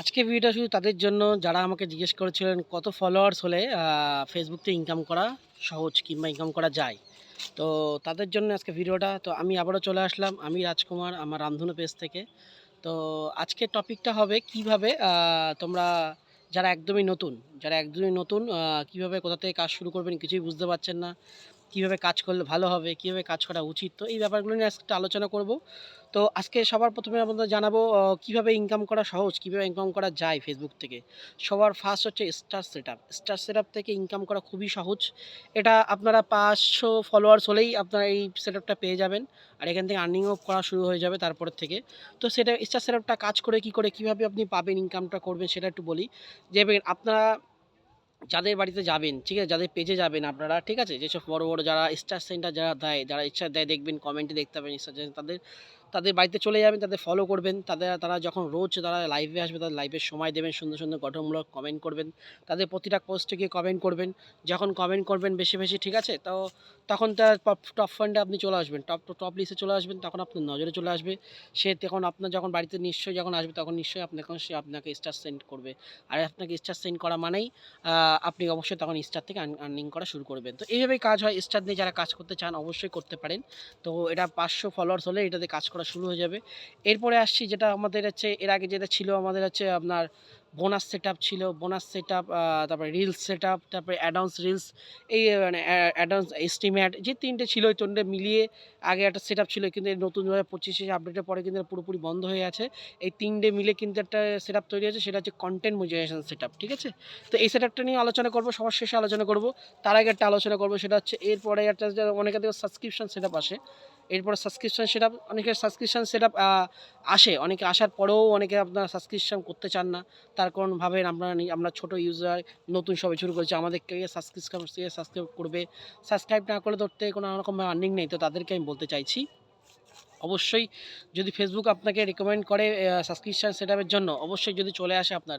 আজকে ভিডিওটা শুধু তাদের জন্য। যারা আমাকে জিজ্ঞেস করেছিলেন কত ফলোয়ার্স হলে ফেসবুক থেকে ইনকাম করা সহজ কিংবা ইনকাম করা যায়, তো তাদের জন্য আজকে ভিডিওটা। তো আমি আবারও চলে আসলাম, আমি রাজকুমার, আমার রামধনু পেজ থেকে। তো আজকের টপিকটা হবে কীভাবে তোমরা যারা একদমই নতুন, যারা একদমই নতুন কীভাবে কোথা থেকে কাজ শুরু করবেন কিছুই বুঝতে পারছেন না। কীভাবে কাজ করলে ভালো হবে, কীভাবে কাজ করা উচিত, তো এই ব্যাপারগুলো নিয়ে আজকে আলোচনা করব। তো আজকে সবার প্রথমে আপনাদের জানাব কীভাবে ইনকাম করা সহজ, কীভাবে ইনকাম করা যায় ফেসবুক থেকে। সবার ফার্স্ট হচ্ছে star set up star set up থেকে ইনকাম করা খুবই সহজ। এটা আপনারা পাঁচশো ফলোয়ার্স হলেই আপনারা এই সেট আপটা পেয়ে যাবেন, আর এখান থেকে আর্নিংও করা শুরু হয়ে যাবে তারপর থেকে। তো সেটা স্টার সেট আপটা কাজ করে কি করে, কীভাবে আপনি পাবেন ইনকামটা করবেন সেটা একটু বলি। যে আপনারা যাদের বাড়িতে যাবেন, ঠিক আছে? যাদের পেজে যাবেন আপনারা, ঠিক আছে? যেসব বড় বড় যারা স্টার সেন্টার যারা দেয়, যারা ইচ্ছা দেয় দেখবেন কমেন্টে দেখতে পাবেন স্টার তাদের তাদের বাড়িতে চলে যাবেন, তাদের ফলো করবেন। তাদের, তারা যখন রোজ তারা লাইভে আসবে, তাদের লাইভের সময় দেবেন, সুন্দর সুন্দর গঠনমূলক কমেন্ট করবেন। তাদের প্রতিটা পোস্টে গিয়ে কমেন্ট করবেন। যখন কমেন্ট করবেন বেশি বেশি, ঠিক আছে? তো তখন তার টপ টপ ফান্ডে আপনি চলে আসবেন। টপ টপ লিস্টে চলে আসবেন, তখন আপনার নজরে চলে আসবে। সে তখন আপনার যখন বাড়িতে নিশ্চয়ই যখন আসবে, তখন নিশ্চয়ই আপনাকে, সে আপনাকে স্টার সেন্ড করবে। আর আপনাকে স্টার সেন্ড করা মানেই আপনি অবশ্যই তখন স্টার থেকে আর্নিং করা শুরু করবেন। তো এইভাবেই কাজ হয়। স্টার নিয়ে যারা কাজ করতে চান, অবশ্যই করতে পারেন। তো এটা পাঁচশো ফলোয়ার্স হলে এটাতে কাজ করা শুরু হয়ে যাবে। এরপরে আসছি যেটা আমাদের হচ্ছে, এর আগে যেটা ছিল আমাদের হচ্ছে আপনার বোনাস সেট ছিল বোনাস সেট তারপরে রিলস সেট তারপরে অ্যাডাউন্স রিলস এই মানে অ্যাডাউন্স এস্টিমেট যে তিনটে ছিল ওই তিনটে মিলিয়ে আগে একটা সেট ছিল, কিন্তু নতুন দু হাজার পঁচিশে আপডেটের পরে কিন্তু পুরোপুরি বন্ধ হয়ে আছে। এই তিনটে মিলে কিন্তু একটা সেট তৈরি হয়েছে, সেটা হচ্ছে কন্টেন্ট মনিটাইজেশন সেট ঠিক আছে? তো এই সেট নিয়ে আলোচনা করব, সবার শেষে আলোচনা করব। তার আগে একটা আলোচনা করব, সেটা হচ্ছে এরপরে একটা অনেকের থেকে সাবস্ক্রিপশন সেট আসে। এরপরে সাবস্ক্রিপশন সেট আপ অনেকের সাবস্ক্রিপশন সেট আসে, অনেকে আসার পরেও অনেকে আপনার সাবস্ক্রিপশন করতে চান না। তার কারণ ভাবেন আপনারা আমরা ছোট ইউজার নতুন সবাই শুরু করেছি, আমাদেরকে সাবস্ক্রিপশন সাবস্ক্রাইব করবে। সাবস্ক্রাইব না করলে ধরতে কোনো রকম আর্নিং নেই, তো তাদেরকে আমি বলতে চাইছি। অবশ্যই যদি ফেসবুক আপনাকে রেকমেন্ড করে সাবস্ক্রিপশন সেটআপের জন্য, অবশ্যই যদি চলে আসে আপনার,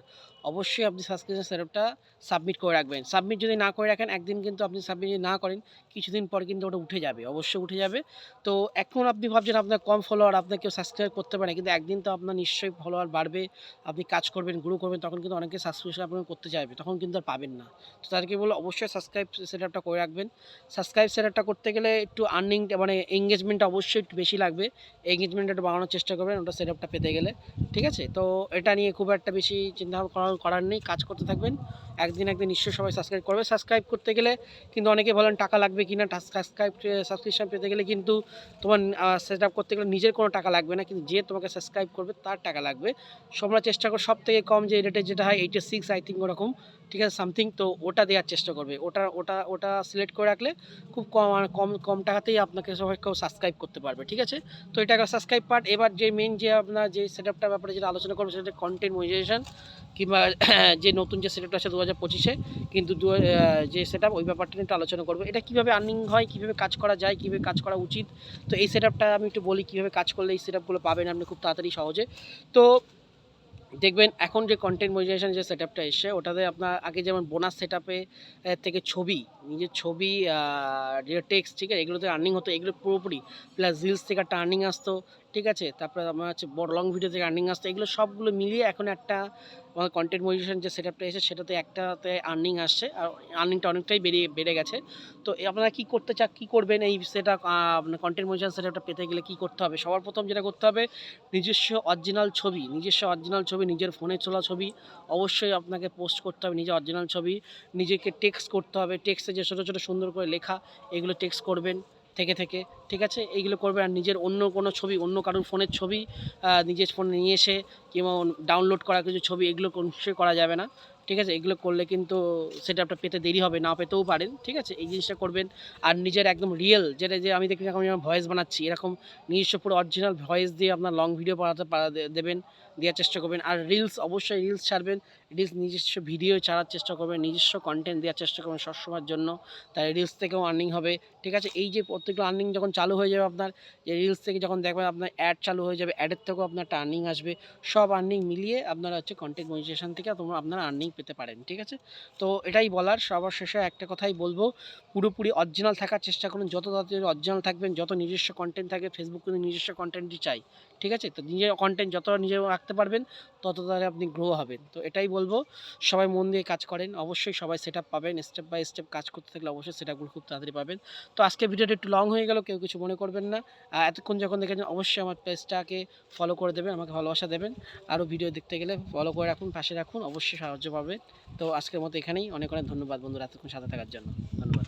অবশ্যই আপনি সাবস্ক্রিপশন সেটআপটা সাবমিট করে রাখবেন। সাবমিট যদি না করে রাখেন, একদিন কিন্তু আপনি সাবমিট যদি না করেন, কিছুদিন পর কিন্তু ওটা উঠে যাবে, অবশ্যই উঠে যাবে। তো এখন আপনি ভাবছেন আপনার কম ফলোয়ার আপনার সাবস্ক্রাইব করতে পারে কিন্তু একদিন তো আপনার নিশ্চয়ই ফলোয়ার বাড়বে, আপনি কাজ করবেন গ্রো করবেন, তখন কিন্তু অনেকে সাবস্ক্রিপশন আপনাকে করতে চাইবে, তখন কিন্তু আর পাবেন না। তো তাদেরকে বলো অবশ্যই সাবস্ক্রাইব সেটআপটা করে রাখবেন। সাবস্ক্রাইব সেটআপটা করতে গেলে একটু আর্নিং মানে এঙ্গেজমেন্টটা অবশ্যই একটু বেশি লাগবে। এঙ্গেজমেন্ট একটু বাড়ানোর চেষ্টা করবেন, ওটা সেট আপটা পেতে গেলে। ঠিক আছে? তো এটা নিয়ে খুব একটা বেশি চিন্তা করার করার নেই, কাজ করতে থাকবেন। একদিন একদিন নিশ্চয়ই সবাই সাবস্ক্রাইব করবে। সাবস্ক্রাইব করতে গেলে কিন্তু অনেকে বলেন, টাকা লাগবে কি না? সাবস্ক্রাইব সাবস্ক্রিপশন পেতে গেলে কিন্তু তোমার সেট আপ করতে গেলে নিজের কোনো টাকা লাগবে না। কিন্তু যে তোমাকে সাবস্ক্রাইব করবে, তার টাকা লাগবে। তোমরা চেষ্টা করো সব থেকে কম যে রেটে যেটা হয় এইটা সিক্স আই থিঙ্ক ওরকম। ঠিক আছে? সামথিং তো ওটা দেওয়ার চেষ্টা করবে। ওটা ওটা ওটা সিলেক্ট করে রাখলে খুব কম কম কম টাকাতেই আপনাকে সবাই কেউ সাবস্ক্রাইব করতে পারবে। ঠিক আছে? তো এটা একটা সাবস্ক্রাইব পার্ট এবার যে মেন যে আপনার যে সেট আপটার ব্যাপারে যেটা আলোচনা করব, সেটা কন্টেন্ট মনিটাইজেশন কিংবা, যে নতুন যে সেট আপটা আছে দু হাজার পঁচিশে, কিন্তু দু যে সেট ওই ব্যাপারটা নিয়ে একটু আলোচনা করব। এটা কীভাবে আর্নিং হয়, কীভাবে কাজ করা যায়, কীভাবে কাজ করা উচিত? তো এই সেট আপটা আমি একটু বলি, কীভাবে কাজ করলে এই সেট আপগুলো পাবেন আপনি খুব তাড়াতাড়ি সহজে। তো দেখবেন, এখন যে কন্টেন্ট মনিটাইজেশন যে সেট আপটা এসছে, ওটাতে আপনার আগে যেমন বোনাস সেট থেকে ছবি নিজের ছবি টেক্সট ঠিক আছে? এগুলোতে আর্নিং হতো, এগুলো পুরোপুরি। প্লাস রিলস থেকে একটা আর্নিং আসতো, ঠিক আছে? তারপরে আমার হচ্ছে বড় লং ভিডিও থেকে আর্নিং আসতো, এগুলো সবগুলো মিলিয়ে এখন একটা, আমার কন্টেন্ট মনিটাইজেশন যে সেট আপটা এসে সেটাতে একটাতে আর্নিং আসছে, আর আর্নিংটা অনেকটাই বেরিয়ে, বেড়ে গেছে। তো আপনারা কী করতে চা কী করবেন এই সেটা কন্টেন্ট মনিটাইজেশন সেট আপটা পেতে গেলে কী করতে হবে? সবার প্রথম যেটা করতে হবে, নিজস্ব অরিজিনাল ছবি, নিজস্ব অরিজিনাল ছবি, নিজের ফোনে তোলা ছবি, অবশ্যই আপনাকে পোস্ট করতে হবে নিজের অরিজিনাল ছবি, নিজেকে টেক্সট করতে হবে টেক্সটে যে ছোটো ছোটো সুন্দর করে লেখা, এগুলো টেক্সট করবেন থেকে থেকে, ঠিক আছে? এইগুলো করবেন আর নিজের অন্য কোনো ছবি, অন্য কারোর ফোনের ছবি নিজের ফোনে নিয়ে এসে কিংবা ডাউনলোড করা কিছু ছবি, এগুলো নিশ্চয়ই করা যাবে না, ঠিক আছে? এগুলো করলে কিন্তু সেটা আপনার পেতে দেরি হবে, না পেতেও পারেন, ঠিক আছে? এই জিনিসটা করবেন আর নিজের একদম রিয়েল যেটা যে আমি দেখি এখন ভয়েস বানাচ্ছি, এরকম নিজস্ব পুরো অরিজিনাল ভয়েস দিয়ে আপনার লং ভিডিও বানাতে পা- দে- দেবেন দেওয়ার চেষ্টা করবেন। আর রিলস অবশ্যই রিলস ছাড়বেন। রিলস নিজস্ব ভিডিও ছাড়ার চেষ্টা করবেন, নিজস্ব কন্টেন্ট দেওয়ার চেষ্টা করবেন সবসময়ের জন্য। তাই রিলস থেকেও আর্নিং হবে। ঠিক আছে? এই যে প্রত্যেকটা আর্নিং যখন চালু হয়ে যাবে আপনার, যে রিলস থেকে যখন দেখবেন আপনার অ্যাড চালু হয়ে যাবে অ্যাডের থেকেও আপনার একটা আর্নিং আসবে। সব আর্নিং মিলিয়ে আপনারা হচ্ছে কন্টেন্ট মনিটাইজেশন থেকে তোমরা আপনারা আর্নিং পেতে পারেন। ঠিক আছে? তো এটাই বলার সবার শেষে একটা কথাই বলব, পুরোপুরি অরিজিনাল থাকার চেষ্টা করুন। যত তাড়াতাড়ি অরিজিনাল থাকবেন, যত নিজস্ব কন্টেন্ট থাকে ফেসবুক কিন্তু নিজস্ব কন্টেন্টই চাই। ঠিক আছে? তো নিজের কন্টেন্ট যত নিজে রাখতে পারবেন তত তাহলে আপনি গ্রো হবেন। তো এটাই বলব, সবাই মন দিয়ে কাজ করেন, অবশ্যই সবাই সেট পাবেন স্টেপ বাই স্টেপ কাজ করতে থাকলে অবশ্যই সেট আপগুলো খুব তাড়াতাড়ি পাবেন। তো আজকে ভিডিওটা একটু লং হয়ে গেল, কেউ কিছু মনে করবেন না। এতক্ষণ যখন দেখেছেন, অবশ্যই আমার পেজটাকে ফলো করে দেবেন, আমাকে ভালোবাসা দেবেন। আরও ভিডিও দেখতে গেলে ফলো করে রাখুন, পাশে রাখুন, অবশ্যই সাহায্য পাবেন তো আজকের মতো এখানেই, অনেক অনেক ধন্যবাদ বন্ধুরা, এতক্ষণ সাথে থাকার জন্য। ধন্যবাদ।